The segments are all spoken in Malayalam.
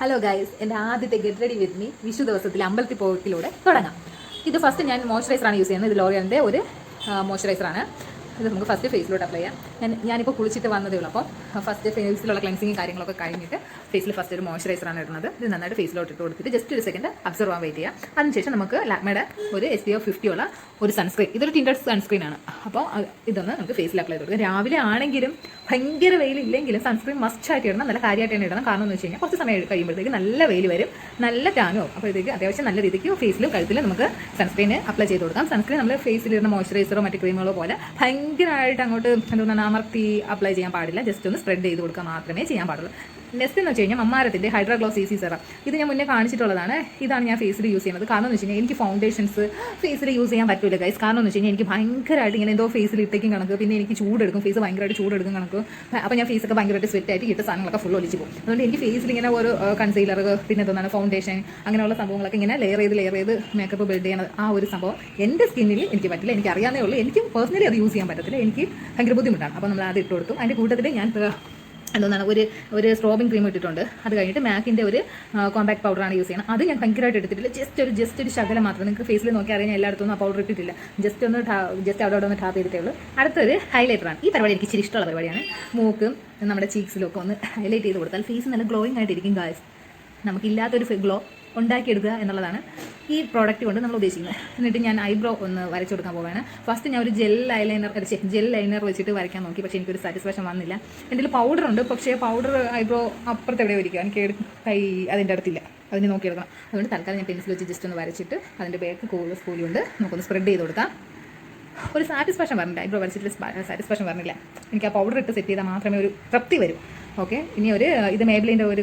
ഹലോ ഗൈസ് എന്റെ ആദ്യത്തെ get ready with me Vishu ദിവസത്തിൽ അമ്പലത്തിൽ പോകത്തിലൂടെ തുടങ്ങാം. ഇത് ഫസ്റ്റ് ഞാൻ മോയ്സ്ചറൈസറാണ് യൂസ് ചെയ്യുന്നത്. ഇത് ലോറിയലിന്റെ ഒരു മോയ്സ്ചറൈസറാണ് ഇത് നമുക്ക് ഫസ്റ്റ് ഫേസിലോട്ട് അപ്ലൈ ചെയ്യാം. ഞാൻ ഞാനിപ്പോൾ കുളിച്ചിട്ട് വന്നതേ ഉള്ളൂ. അപ്പോൾ ഫസ്റ്റ് ഫേസിലുള്ള ക്ലൻസിങ്ങും കാര്യങ്ങളൊക്കെ കഴിഞ്ഞിട്ട് ഫേസിൽ ഫസ്റ്റ് ഒരു മോയ്സ്ചറൈസറാണ് ഇടുന്നത്. ഇത് നന്നായിട്ട് ഫേസിലോട്ട് ഇട്ട് കൊടുത്തിട്ട് ജസ്റ്റ് ഒരു സെക്കൻഡ് അബ്സർവ് ആവാൻ വെയിറ്റ് ചെയ്യാം. അതിനുശേഷം നമുക്ക് ലാക്മയുടെ ഒരു എസ് പി ഒ ഫിഫ്റ്റി ഉള്ള ഒരു സൺസ്ക്രീൻ ഇതൊരു ടിൻഡഡ് സൺസ്ക്രീൻ ആണ്. അപ്പോൾ ഇതൊന്ന് നമുക്ക് ഫേസിൽ അപ്ലൈ ചെയ്ത് കൊടുക്കാം. രാവിലെ ആണെങ്കിലും ഭയങ്കര വെയിലില്ലെങ്കിലും സൺസ്ക്രീൻ മസ്റ്റ് ആയിട്ട് ഇടണം. നല്ല കാര്യമായിട്ട് തന്നെ ഇടണം. കാരണം എന്ന് വെച്ച് കഴിഞ്ഞാൽ കുറച്ച് സമയം കഴിയുമ്പോഴത്തേക്ക് നല്ല വെയിൽ വരും. നല്ല ടാനും അപ്പോഴത്തേക്ക് അത്യാവശ്യം നല്ല രീതിക്ക് ഫേസിലും കഴുത്തിലും നമുക്ക് സൺസ്ക്രീൻ അപ്ലൈ ചെയ്ത് കൊടുക്കാം. സൺസ്ക്രീൻ നമ്മൾ ഫേസിൽ ഇടുന്ന മോയ്സ്ചറൈസറോ മറ്റു ക്രീമുകളോ പോലെ ഭയങ്കരമായിട്ട് അങ്ങോട്ട് എന്താണ് അമർത്തി അപ്ലൈ ചെയ്യാൻ പാടില്ല. ജസ്റ്റ് ഒന്ന് സ്പ്രെഡ് ചെയ്ത് കൊടുക്കുക മാത്രമേ ചെയ്യാൻ പാടുള്ളൂ. നെക്സ്റ്റ് എന്ന് വെച്ച് കഴിഞ്ഞാൽ മമ്മാരത്തിന്റെ ഹൈഡ്രോഗ്ലോസ് ഈ സെറം ഇത് ഞാൻ മുന്നേ കാണിച്ചിട്ടുള്ളതാണ്. ഇതാണ് ഞാൻ ഫേസിൽ യൂസ് ചെയ്യുന്നത്. കാരണം എന്ന് വെച്ച് എനിക്ക് ഫൗണ്ടേഷൻസ് ഫേസിൽ യൂസ് ചെയ്യാൻ പറ്റില്ല ഗൈസ് കാരണം എന്ന് വെച്ച് എനിക്ക് ഭയങ്കരമായിട്ട് ഇങ്ങനെ എന്തോ ഫേസിൽ ഇട്ടേക്കും കണക്ക്. പിന്നെ എനിക്ക് ചൂടെടുക്കും ഫേസ് ഭയങ്കരമായിട്ട് ചൂടെടുക്കും കണക്ക്. അപ്പോൾ ഞാൻ ഫേസൊക്കെ ഭയങ്കരമായിട്ട് സ്വെറ്റ് ആയിട്ട് ഇട്ട സാധനങ്ങളൊക്കെ ഫുൾ ഒലിച്ച് പോകും. അതുകൊണ്ട് എനിക്ക് ഫേസിൽ ഇങ്ങനെ ഒരു കൺസീലർ പിന്നെ എന്താണ് ഫൗണ്ടേഷൻ അങ്ങനെയുള്ള സംഭവങ്ങളൊക്കെ ഇങ്ങനെ ലെയർ ചെയ്ത് ലെയർ ചെയ്ത് മേക്കപ്പ് ബിൽഡ് ചെയ്യുന്ന ആ ഒരു സംഭവം എന്റെ സ്കിന്നിൽ എനിക്ക് പറ്റില്ല. എനിക്ക് അറിയാവുന്നേ ഉള്ളൂ. എനിക്ക് പേഴ്സണലി അത് യൂസ് ചെയ്യാൻ പറ്റത്തില്ല. എനിക്ക് ഭയങ്കര ബുദ്ധിമുട്ടാണ്. അപ്പോൾ നമ്മൾ അത് ഇട്ട് കൊടുത്തു. അതിന്റെ കൂട്ടത്തിൽ ഞാൻ എന്താണ് ഒരു ഒരു സ്ട്രോബിംഗ് ക്രീം ഇട്ടിട്ടുണ്ട്. അത് കഴിഞ്ഞിട്ട് മാക്കിന്റെ ഒരു കോമ്പാക്ട് പൗഡറാണ് യൂസ് ചെയ്യുന്നത്. അത് ഞാൻ ഭയങ്കരമായിട്ട് എടുത്തിട്ടില്ല. ജസ്റ്റ് ഒരു ജസ്റ്റ് ഒരു ശകലം മാത്രം. നിങ്ങൾക്ക് ഫേസിൽ നോക്കി അറിയാൻ എല്ലായിടത്തും ആ പൗഡർ ഇട്ടിട്ടില്ല. ജസ്റ്റ് ഒന്ന് ജസ്റ്റ് അവിടെ അവിടെ ഒന്ന് ടാപ്പ് ചെയ്തിട്ടേ ഉള്ളൂ. അടുത്തൊരു ഹൈലൈറ്ററാണ് ഈ പരിപാടി എനിക്ക് ഇച്ചിരി ഇഷ്ടമുള്ള പരിപാടിയാണ്. മൂക്കും നമ്മുടെ ചീക്സിലൊക്കെ ഒന്ന് ഹൈലൈറ്റ് ചെയ്ത് കൊടുത്താൽ ഫേസ് നല്ല ഗ്ലോയിങ് ആയിട്ടിരിക്കും ഗായ്സ് നമുക്കില്ലാത്തൊരു ഗ്ലോ ഉണ്ടാക്കിയെടുക്കുക എന്നുള്ളതാണ് ഈ പ്രോഡക്റ്റ് കൊണ്ട് നമ്മൾ ഉദ്ദേശിക്കുന്നത്. എന്നിട്ട് ഞാൻ ഐബ്രോ ഒന്ന് വരച്ചു കൊടുക്കാൻ പോവുകയാണ്. ഫസ്റ്റ് ഞാൻ ഒരു ജെൽ ഐലൈനർ ജെൽ ലൈനർ വെച്ചിട്ട് വരയ്ക്കാൻ നോക്കി. പക്ഷേ എനിക്കൊരു സാറ്റിസ്ഫാക്ഷൻ വന്നില്ല. എന്റെ പൗഡർ ഉണ്ട്. പക്ഷേ പൗഡർ ഐബ്രോ അപ്പുറത്ത് എവിടെ വരിക എനിക്ക് കൈ അതിന്റെ അടുത്തില്ല. അതിന് നോക്കിയെടുക്കണം. അതുകൊണ്ട് തൽക്കാലം ഞാൻ പെൻസിൽ വെച്ച് ജസ്റ്റ് ഒന്ന് വരച്ചിട്ട് അതിന്റെ ബാക്ക് കൂൾ സ്കൂലി ഉണ്ട് നമുക്കൊന്ന് സ്പ്രെഡ് ചെയ്ത് കൊടുക്കാം. ഒരു സാറ്റിസ്ഫാക്ഷൻ പറഞ്ഞില്ല ഐബ്രോ വരച്ചിട്ട് സാറ്റിസ്ഫാക്ഷൻ പറഞ്ഞില്ല എനിക്ക് ആ പൗഡർ ഇട്ട് സെറ്റ് ചെയ്താൽ മാത്രമേ ഒരു തൃപ്തി വരും. ഓക്കെ ഇനി ഒരു ഇത് മേബിലിന്റെ ഒരു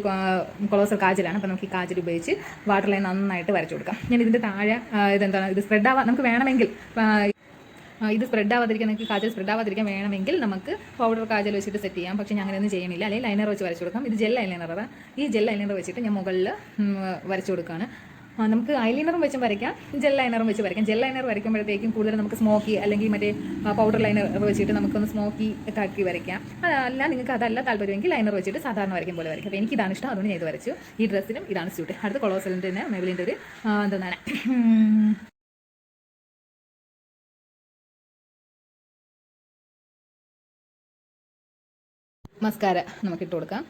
കൊളോസൽ കാജലാണ്. അപ്പോൾ നമുക്ക് ഈ കാജൽ ഉപയോഗിച്ച് വാട്ടർ ലൈൻ നന്നായിട്ട് വരച്ചു കൊടുക്കാം. ഞാൻ ഇതിന്റെ താഴെ ഇതെന്താണ്? ഇത് സ്പ്രെഡ് ആവാ നമുക്ക് വേണമെങ്കിൽ ഇത് സ്പ്രെഡ് ആവാതിരിക്കാൻ നിങ്ങൾക്ക് കാജൽ സ്പ്രെഡ് ആവാതിരിക്കാൻ വേണമെങ്കിൽ നമുക്ക് പൗഡർ കാജൽ വെച്ചിട്ട് സെറ്റ് ചെയ്യാം. പക്ഷേ ഞാൻ അങ്ങനെയൊന്നും ചെയ്യണില്ല. അല്ലെങ്കിൽ ലൈനർ വെച്ച് വരച്ചു കൊടുക്കാം. ഇത് ജെൽ ലൈനറാണ് ഈ ജെൽ ലൈനർ വെച്ചിട്ട് ഞാൻ മുകളിൽ വരച്ചു കൊടുക്കുകയാണ് നമുക്ക് ഐലൈനറും വെച്ചും വരയ്ക്കാം. ജെൽ ലൈനറും വെച്ച് വരയ്ക്കാം. ജെൽ ലൈനർ വരയ്ക്കുമ്പോഴത്തേക്കും കൂടുതൽ നമുക്ക് സ്മോക്കി അല്ലെങ്കിൽ മറ്റേ പൗഡർ ലൈനർ വെച്ചിട്ട് നമുക്കൊന്ന് സ്മോക്കി ആക്കി വരയ്ക്കാം. അതല്ല നിങ്ങൾക്ക് അതല്ല താല്പര്യമെങ്കിൽ ലൈനർ വെച്ചിട്ട് സാധാരണ വരയ്ക്കും പോലെ വരയ്ക്കാം. അപ്പോൾ എനിക്കിതാണ് ഇഷ്ടം. അതുകൊണ്ട് ഞാൻ ഇത് വരച്ചു. ഈ ഡ്രസ്സിനും ഇതാണ് സ്യൂട്ട് അടുത്ത കൊളോസലിന്റെ തന്നെ മെബിലിന്റെ ഒരു എന്താണ് മസ്കാര നമുക്ക് ഇട്ട് കൊടുക്കാം.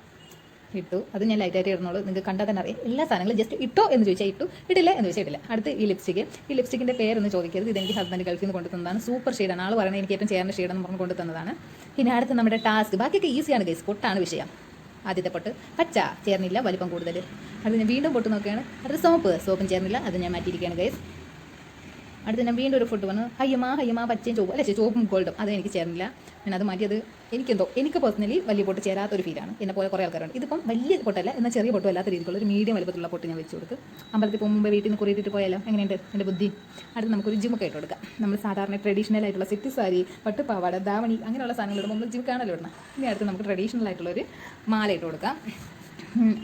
ഇട്ടു. അത് ഞാൻ ലൈറ്റായിട്ട് ഇടുന്നുള്ളൂ നിങ്ങൾക്ക് കണ്ടാൽ തന്നെ അറിയാം. എല്ലാ സാധനങ്ങളും ജസ്റ്റ് ഇട്ടോ എന്ന് ചോദിച്ചാൽ ഇട്ടു. ഇടില്ല എന്ന് ചോദിച്ചാൽ ഇടില്ല. അടുത്ത് ഈ ലിപ്സ്റ്റിക്ക് ഈ ലിപ്സ്റ്റിക്കിന്റെ പേരൊന്ന് ചോദിക്കരുത്. ഇതെനിക്ക് ഹസ്ബൻഡ് ഗൾഫിൽ നിന്ന് കൊണ്ടു സൂപ്പർ ഷെയ്ഡാണ് ആൾ പറയുന്നത് എനിക്ക് ഏറ്റവും ചേർന്ന ഷെയ്ഡെന്ന് പറഞ്ഞ് കൊണ്ടു പിന്നെ അടുത്ത് നമ്മുടെ ടാസ്ക് ബാക്കിയൊക്കെ ഈസിയാണ് ഗൈസ് പൊട്ടാണ് വിഷയം. ആദ്യത്തെ പൊട്ട്. പച്ച. ചേർന്നില്ല. വലിപ്പം കൂടുതൽ. അടുത്ത് ഞാൻ വീണ്ടും പൊട്ട് നോക്കുകയാണ്. അടുത്ത് സോപ്പ് സോപ്പും ചേർന്നില്ല. അത് ഞാൻ മാറ്റിയിരിക്കുകയാണ് ഗൈസ് അടുത്ത് ഞാൻ വീണ്ടും ഒരു ഫുഡ് വന്നു ഹയ്യമാ ഹയ്യമാ പച്ചയും ചോപ്പ് അല്ലേ ചോപ്പും ഗോൾഡും അത് എനിക്ക് ചേർന്നില്ല. ഞാൻ അത് മാറ്റിയത് എനിക്കെന്തോ എനിക്ക് പേഴ്സണലി വലിയ പൊട്ട് ചേരാത്ത ഒരു ഫീലാണ് എന്നെ പോലെ കുറേ ആൾക്കാരുണ്ട്. ഇതിപ്പം വലിയ പൊട്ടല്ല എന്നാൽ ചെറിയ പൊട്ടും അല്ലാത്ത രീതിയിലുള്ള ഒരു മീഡിയം വലുപ്പത്തിലുള്ള പൊട്ട് ഞാൻ വെച്ച് കൊടുക്കും അമ്പലത്തിൽ പോകുമ്പോൾ വീട്ടിൽ നിന്ന് കുറേ കുറേറ്റിട്ട് പോയാലോ? എങ്ങനെയുണ്ട്? എന്റെ ബുദ്ധി? അടുത്ത് നമുക്കൊരു ജിമ്മൊക്കെ ഇട്ട് കൊടുക്കാം നമ്മൾ സാധാരണ ട്രഡീഷണൽ ആയിട്ടുള്ള സെറ്റ് സാരി പട്ടുപാവാട ദാവണി അങ്ങനെയുള്ള സാധനങ്ങൾ ഇടുമ്പോൾ നമ്മൾ ജിമ്മിക്കാണല്ലോ ഇടണം ഇനി അടുത്ത് നമുക്ക് ട്രഡീഷണൽ ആയിട്ടുള്ള ഒരു മാല ഇട്ട് കൊടുക്കാം.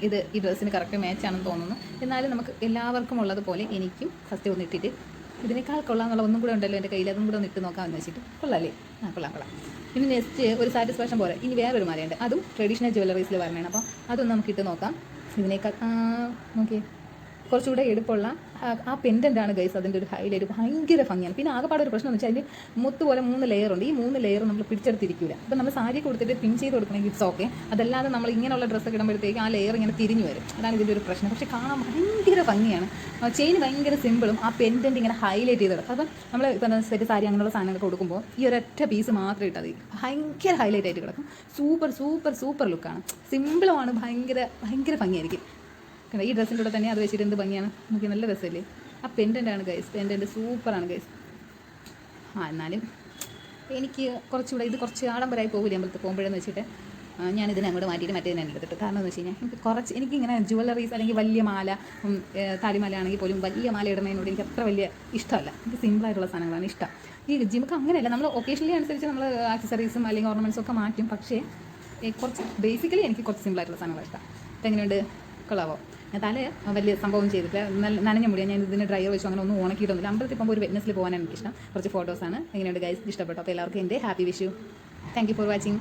ഇത് ഈ ഡ്രസ്സിന് കറക്റ്റ് മാച്ചാണെന്ന് തോന്നുന്നു. എന്നാലും നമുക്ക് എല്ലാവർക്കും ഉള്ളതുപോലെ എനിക്കും ഫസ്റ്റ് ഒന്ന് ഇട്ടിട്ട് ഇതിനേക്കാൾ കൊള്ളാന്നുള്ള ഒന്നും കൂടെ ഉണ്ടല്ലോ എന്റെ കയ്യിൽ. അതും കൂടെ ഒന്ന് ഇട്ട് നോക്കാമെന്ന് വെച്ചിട്ട് കൊള്ളാല്ലേ? ആ കൊള്ളാം കൊള്ളാം. ഇനി നെക്സ്റ്റ് ഒരു സാറ്റിസ്ഫാക്ഷൻ പോലെ. ഇനി വേറൊരു മാലയുണ്ട്. അതും ട്രഡീഷണൽ ജ്വല്ലറീസിൽ വരണേ അപ്പോൾ അതൊന്ന് നമുക്ക് ഇട്ട് നോക്കാം. ഇതിനേക്കാൾ നോക്കിയേ. കുറച്ചുകൂടെ എടുപ്പുള്ള ആ- പെൻഡന്റാണ് ഗൈസ് അതിന്റെ ഒരു ഹൈലൈറ്റ് ഭയങ്കര ഭംഗിയാണ്. പിന്നെ ആകെപ്പാടെ ഒരു പ്രശ്നം എന്ന് വെച്ചാൽ അതിന് മുത്ത് പോലെ മൂന്ന് ലെയർ ഉണ്ട്. ഈ മൂന്ന് ലെയർ നമ്മൾ പിടിച്ചെടുത്തിരിക്കില്ല അപ്പോൾ നമ്മൾ സാരി കൊടുത്തിട്ട് പിൻ ചെയ്ത് കൊടുക്കണമെങ്കിൽ ഇറ്റ്സ് ഓക്കെ അതല്ലാതെ നമ്മൾ ഇങ്ങനെയുള്ള ഡ്രസ്സ് ഇടുമ്പോഴത്തേക്ക് ആ ലെയർ ഇങ്ങനെ തിരിഞ്ഞു വരും. അതാണ് ഇതിന്റെ ഒരു പ്രശ്നം. പക്ഷേ കാണാൻ ഭയങ്കര ഭംഗിയാണ്. ചെയിൻ ഭയങ്കര സിമ്പിളും ആ പെൻഡന്റ് ഇങ്ങനെ ഹൈലൈറ്റ് ചെയ്ത് കിടക്കും. അപ്പം നമ്മൾ ഇപ്പം സെറ്റ് സാരി അങ്ങനെയുള്ള സാധനങ്ങൾ കൊടുക്കുമ്പോൾ ഈ ഒരൊറ്റ പീസ് മാത്രം ഇട്ടാൽ ഭയങ്കര ഹൈലൈറ്റ് ആയിട്ട് കിടക്കും. സൂപ്പർ സൂപ്പർ സൂപ്പർ ലുക്കാണ് സിമ്പിളുമാണ് ഭയങ്കര ഭയങ്കര ഭംഗിയായിരിക്കും. കണ്ടോ? ഈ ഡ്രസ്സിന്റെ കൂടെ തന്നെ അത് വെച്ചിട്ട് എന്ത് ഭംഗിയാണ്? നമുക്ക് നല്ല രസമല്ലേ? ആ പെൻഡന്റാണ് ഗൈസ് പെൻഡന്റ് സൂപ്പറാണ് ഗൈസ് ആ എന്നാലും എനിക്ക് കുറച്ചുകൂടെ ഇത് കുറച്ച് ആഡംബരമായി പോകില്ല അമ്പലത്തിൽ പോകുമ്പോഴെന്ന് വെച്ചിട്ട്? ഞാനിതിനെ അങ്ങോട്ട് മാറ്റിയിട്ട് മറ്റേ ഞാൻ എടുത്തിട്ട് കാരണം എന്ന് വെച്ച് കഴിഞ്ഞാൽ എനിക്ക് കുറച്ച് എനിക്കിങ്ങനെ ജുവല്ലറീസ് അല്ലെങ്കിൽ വലിയ മാല താലിമാല ആണെങ്കിൽ പോലും വലിയ മാല ഇടുന്നതിനോട് എനിക്ക് അത്ര വലിയ ഇഷ്ടമല്ല. എനിക്ക് സിമ്പിളായിട്ടുള്ള സാധനങ്ങളാണ് ഇഷ്ടം. ഈ ജിമുക്ക് അങ്ങനെയല്ല നമ്മൾ ഒക്കേഷനിലെ അനുസരിച്ച് നമ്മൾ ആക്സസറീസും അല്ലെങ്കിൽ ഓർണമെന്റ്സും ഒക്കെ മാറ്റും. പക്ഷേ കുറച്ച് ബേസിക്കലി എനിക്ക് കുറച്ച് സിമ്പിളായിട്ടുള്ള സാധനങ്ങളാണ് ഇഷ്ടം. അപ്പം എങ്ങനെയുണ്ട് കൊള്ളാവോ? തല വലിയ സംഭവം ചെയ്തിട്ട് നനഞ്ഞ മുടിയാ. ഞാൻ ഇതിന് ഡ്രൈവർ വെച്ചു. അങ്ങനെ ഒന്നും ഉണക്കിയിട്ടൊന്നുമില്ല. അമ്പലത്തിൽ പോകുമ്പോൾ ഒരു വെറ്റ്നസ്സിൽ പോകാനാണ് എനിക്കിഷ്ടം. കുറച്ച് ഫോട്ടോസാണ് എങ്ങനെയുണ്ട് ഗൈസ് ഇഷ്ടപ്പെട്ടു. അപ്പോൾ എല്ലാവർക്കും എന്റെ happy Vishu thank you for watching